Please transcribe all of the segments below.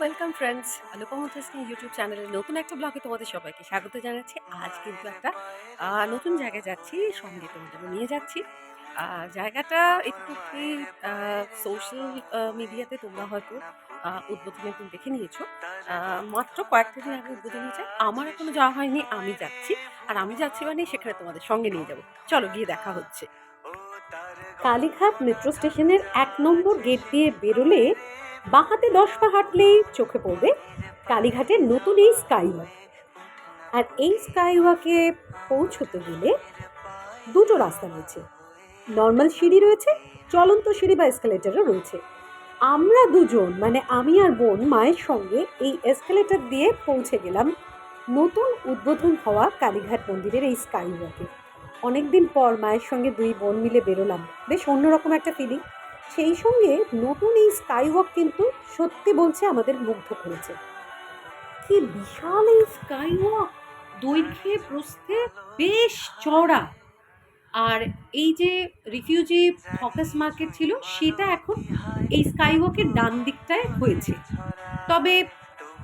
Welcome friends Lokmat হাসিং YouTube চ্যানেলের নতুন একটা ব্লগে তোমাদের সবাইকে স্বাগত জানাচ্ছি। আজ কিন্তু একটা নতুন জায়গায় যাচ্ছি সঙ্গে তোমাদের নিয়ে যাচ্ছি। জায়গাটা একটু সোশ্যাল মিডিয়াতে তোমরা হয়তো আহ, উদ্বোধনের দিন দেখে নিয়েছো। মাত্র কয়েকটা দিন আগে উদ্বোধন হয়েছে। আমার এখনও যাওয়া হয়নি আমি যাচ্ছি। আর আমি যাচ্ছি মানে সেখানে তোমাদের সঙ্গে নিয়ে যাব। চলো গিয়ে দেখা হচ্ছে। কালীঘাট মেট্রো স্টেশনের এক নম্বর গেট দিয়ে বেরোলে বাঁহাতে দশ পা হাঁটলেই চোখে পড়বে কালীঘাটের নতুন এই স্কাইওয়াক। আর এই স্কাইওয়াকে পৌঁছতে গেলে দুটো রাস্তা রয়েছে। নর্মাল সিঁড়ি রয়েছে, চলন্ত সিঁড়ি বা এসকেলেটারও রয়েছে। আমরা দুজন মানে আমি আর বোন, মায়ের সঙ্গে এই এসকেলেটার দিয়ে পৌঁছে গেলাম নতুন উদ্বোধন হওয়া কালীঘাট মন্দিরের এই স্কাইওয়াকে। অনেকদিন পর মায়ের সঙ্গে দুই বোন মিলে বেরোলাম। বেশ অন্যরকম একটা ফিলিং সেই সঙ্গে নতুন এই স্কাই স্কাইওয়াক কিন্তু সত্যি বলছে আমাদের মুগ্ধ করেছে। কি বিশাল এই স্কাই স্কাইওয়াক দৈর্ঘ্যে, প্রস্থে বেশ চওড়া। আর এই যে রিফিউজি ফকাস মার্কেট ছিল, সেটা এখন এই স্কাইওয়াকের ডান দিকটায় হয়েছে। তবে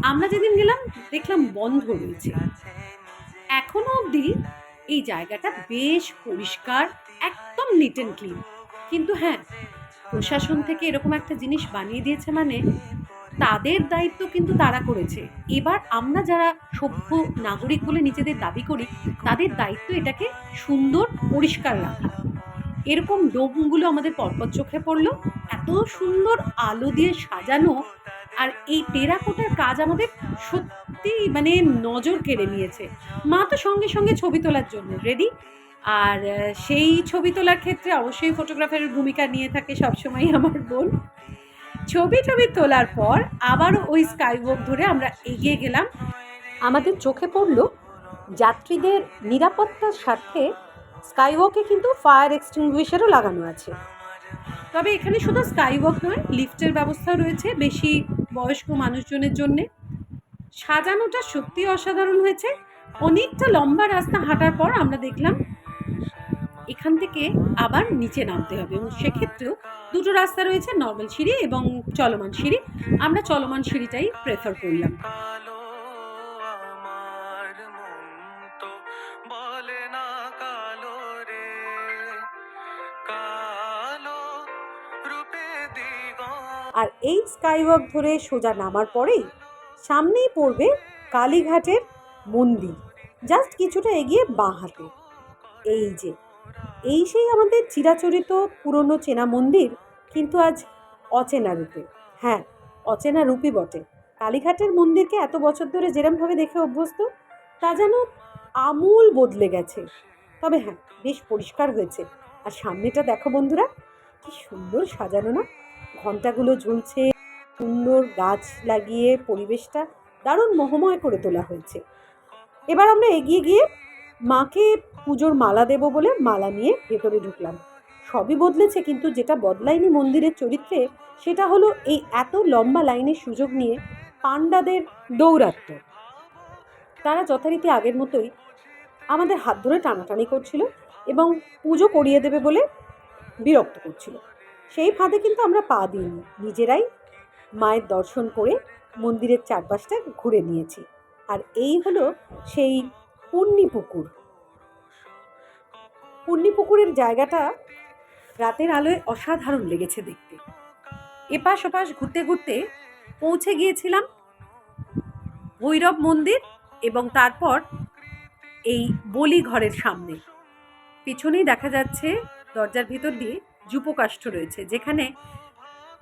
আমরা যেদিন গেলাম, দেখলাম বন্ধ রয়েছে। এখনও অবধি এই জায়গাটা বেশ পরিষ্কার, একদম নিট অ্যান্ড ক্লিন কিন্তু হ্যাঁ প্রশাসন থেকে এরকম একটা জিনিস বানিয়ে দিয়েছে মানে তাদের দায়িত্ব কিন্তু তারা করেছে। এবার আমরা যারা সভ্য নাগরিক বলে নিজেদের দাবি করি, তাদের দায়িত্ব এটাকে সুন্দর পরিষ্কার রাখা। এরকম ডোমগুলো আমাদের পরপর চোখে পড়ল, এত সুন্দর আলো দিয়ে সাজানো, আর এই টেরাকোটার কাজ আমাদের সত্যি মানে নজর কেড়ে নিয়েছে। মা তো সঙ্গে সঙ্গে ছবি তোলার জন্য রেডি আর সেই ছবি তোলার ক্ষেত্রে অবশ্যই ফটোগ্রাফারের ভূমিকা নিয়ে থাকে সবসময় আমার বোন। ছবি টবি তোলার পর আবারও ওই স্কাইওয়াক ধরে আমরা এগিয়ে গেলাম। আমাদের চোখে পড়ল যাত্রীদের নিরাপত্তার স্বার্থে স্কাইওয়াকে কিন্তু ফায়ার এক্সটিংগুইশারও লাগানো আছে। তবে এখানে শুধু স্কাইওয়াক নয় লিফটের ব্যবস্থাও রয়েছে বেশি বয়স্ক মানুষজনের জন্য। সাজানোটা সত্যি অসাধারণ হয়েছে। অনেকটা লম্বা রাস্তা হাঁটার পর আমরা দেখলাম এখান থেকে আবার নিচে নামতে হবে এবং সেক্ষেত্রেও দুটো রাস্তা রয়েছে নর্মাল সিঁড়ি এবং চলমান সিঁড়ি। আমরা চলমান সিঁড়িটাই প্রেফার করলাম। আর এই স্কাইওয়াক ধরে সোজা নামার পরেই সামনেই পড়বে কালীঘাটের মন্দির। জাস্ট কিছুটা এগিয়ে বাঁ হাতে। এই যে, এই সেই আমাদের চিরাচরিত পুরনো চেনা মন্দির, কিন্তু আজ অচেনা রূপে। হ্যাঁ অচেনা রূপই বটে। কালীঘাটের মন্দিরকে এত বছর ধরে যেরমভাবে দেখে অভ্যস্ত, তা যেন আমূল বদলে গেছে। তবে হ্যাঁ বেশ পরিষ্কার হয়েছে। আর সামনেটা দেখো বন্ধুরা, কি সুন্দর সাজানো না? ঘন্টাগুলো ঝুলছে। সুন্দর গাছ লাগিয়ে পরিবেশটা দারুণ মোহময় করে তোলা হয়েছে। এবার আমরা এগিয়ে গিয়ে মাকে পুজোর মালা দেব বলে মালা নিয়ে ভেতরে ঢুকলাম। সবই বদলেছে, কিন্তু যেটা বদলায়নি মন্দিরের চরিত্রে সেটা হলো এই এত লম্বা লাইনের সুযোগ নিয়ে পাণ্ডাদের দৌরাত্ম। তারা যথারীতি আগের মতোই আমাদের হাত ধরে টানাটানি করছিল এবং পুজো করিয়ে দেবে বলে বিরক্ত করছিল। সেই ফাঁদে কিন্তু আমরা পা দিইনি, নিজেরাই মায়ের দর্শন করে মন্দিরের চারপাশটা ঘুরে নিয়েছি। আর এই হলো সেই পূর্ণি পুকুর পূর্ণি পুকুরের জায়গাটা রাতের আলোয় অসাধারণ লেগেছে দেখতে। এপাশ ওপাশ ঘুরতে ঘুরতে পৌঁছে গিয়েছিলাম ভৈরব মন্দির এবং তারপর এই বলি ঘরের সামনে। পিছনেই দেখা যাচ্ছে দরজার ভিতর দিয়ে যুপকাষ্ঠ রয়েছে, যেখানে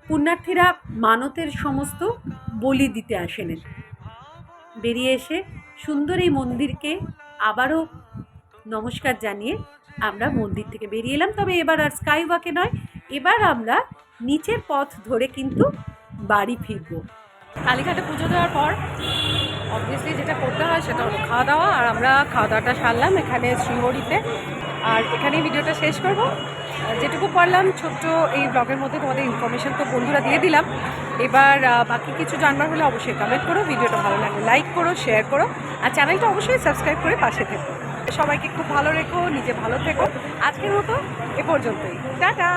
পুণ্যার্থীরা মানতের সমস্ত বলি দিতে আসেন বেরিয়ে এসে সুন্দর এই মন্দিরকে আবারও নমস্কার জানিয়ে আমরা মন্দির থেকে বেরিয়ে এলাম। তবে এবার আর স্কাই ওয়াকে নয়, এবার আমরা নিচের পথ ধরে কিন্তু বাড়ি ফিরবো। কালীঘাটে পুজো দেওয়ার পর অবভিয়াসলি যেটা করতে হয় সেটা হলো খাওয়া দাওয়া, আর আমরা খাওয়া দাওয়াটা সারলাম এখানে শ্রীহরিতে। আর এখানেই ভিডিওটা শেষ করব। যেটুকু পারলাম, ছোট্ট এই ব্লগের মধ্যে তোমাদের ইনফরমেশান তো বন্ধুরা দিয়ে দিলাম। এবার বাকি কিছু জানবার হলে অবশ্যই কমেন্ট করো, ভিডিওটা ভালো লাগে লাইক করো শেয়ার করো, আর চ্যানেলটা অবশ্যই সাবস্ক্রাইব করে পাশে থেকো। সবাইকে খুব ভালো রেখো, নিজে ভালো থেকো। আজকের মতো এ পর্যন্তই। টাটা!